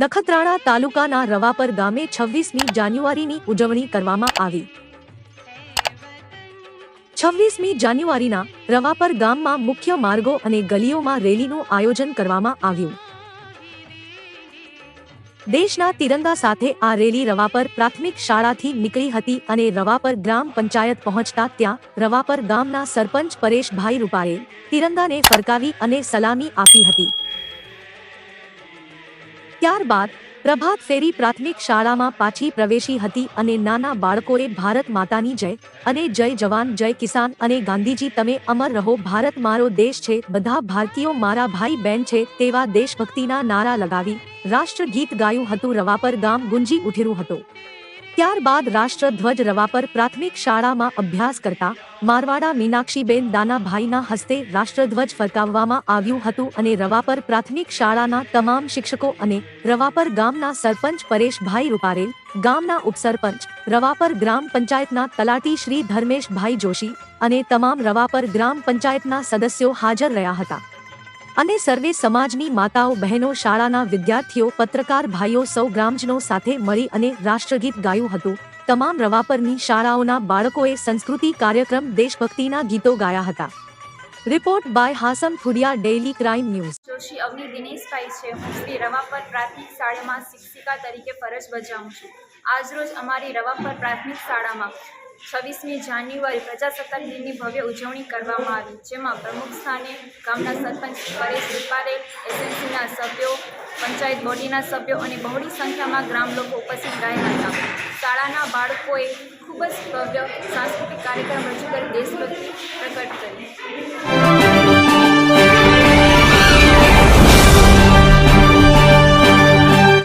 નખત્રાણા તાલુકાના રવાપર ગામે છવ્વીસમી જાન્યુઆરીની ઉજવણી કરવામાં આવી. છવ્વીસમી જાન્યુઆરીના રવાપર ગામમાં મુખ્ય માર્ગો અને ગલીઓમાં રેલીનું આયોજન કરવામાં આવ્યું. દેશના તિરંગા સાથે આ રેલી રવાપર પ્રાથમિક શાળાથી નીકળી હતી અને રવાપર ગ્રામ પંચાયત પહોંચતા ત્યાં રવાપર ગામના સરપંચ પરેશભાઈ રૂપાએ તિરંગાને ફરકાવી અને સલામી આપી હતી. ત્યારબાદ પ્રભાત ફેરી પ્રાથમિક શાળામાં પાછી પ્રવેશી હતી અને નાના બાળકોએ ભારત માતાની જય અને જય જવાન, જય કિસાન અને ગાંધીજી, તમે અમર રહો, ભારત મારો દેશ છે, બધા ભારતીયો મારા ભાઈ બહેન છે, તેવા દેશભક્તિના નારા લગાવી રાષ્ટ્રગીત ગાયું હતું રવાપર ગામ ગુંજી ઉઠેરું હતું. ત્યારબાદ રાષ્ટ્રધ્વજ રવા પર પ્રાથમિક શાળામાં અભ્યાસ કરતા મારવાડા મીનાક્ષીબેન દાનાભાઈના હસ્તે રાષ્ટ્રધ્વજ ફરકાવવામાં આવ્યું હતું અને રવા પર પ્રાથમિક શાળાના તમામ શિક્ષકો અને રવાપર ગામના સરપંચ પરેશભાઈ રૂપારેલ, ગામના ઉપસરપંચ, રવા પર ગ્રામ પંચાયતના તલાટી શ્રી ધર્મેશભાઈ જોશી અને તમામ રવા પર ગ્રામ પંચાયતના સદસ્યો હાજર રહ્યા હતા. અને સર્વે સમાજની માતાઓ, બહેનો, શાળાના વિદ્યાર્થીઓ, પત્રકાર ભાઈઓ સૌ ગ્રામજનો સાથે મળી અને રાષ્ટ્રગીત ગાયું હતું. તમામ રવાપરની શાળાઓના બાળકોએ સંસ્કૃતિ કાર્યક્રમ દેશભક્તિના ગીતો ગાયા હતા. Report by Hasam Khudiya daily crime news. Joshi Avni Dineshbhai છે. હું શ્રી રવાપર પ્રાથમિક શાળામાં શિક્ષિકા તરીકે ફરજ બજાવું છું. આજરોજ અમારી રવાપર પ્રાથમિક શાળામાં છવ્વીસમી જાન્યુઆરી પ્રજાસત્તાક દિનની ભવ્ય ઉજવણી કરવામાં આવી, જેમાં પ્રમુખ સ્થાને ગામના સરપંચ પરેશ રૂપારે, એસએમસીના સભ્યો, પંચાયત બોડીના સભ્યો અને બહોળી સંખ્યામાં ગ્રામ લોકો ઉપસ્થિત રહ્યા હતા. શાળાના બાળકોએ ખૂબ જ ભવ્ય સાંસ્કૃતિક કાર્યક્રમ રજૂ કરી દેશભક્તિ પ્રગટ કરી.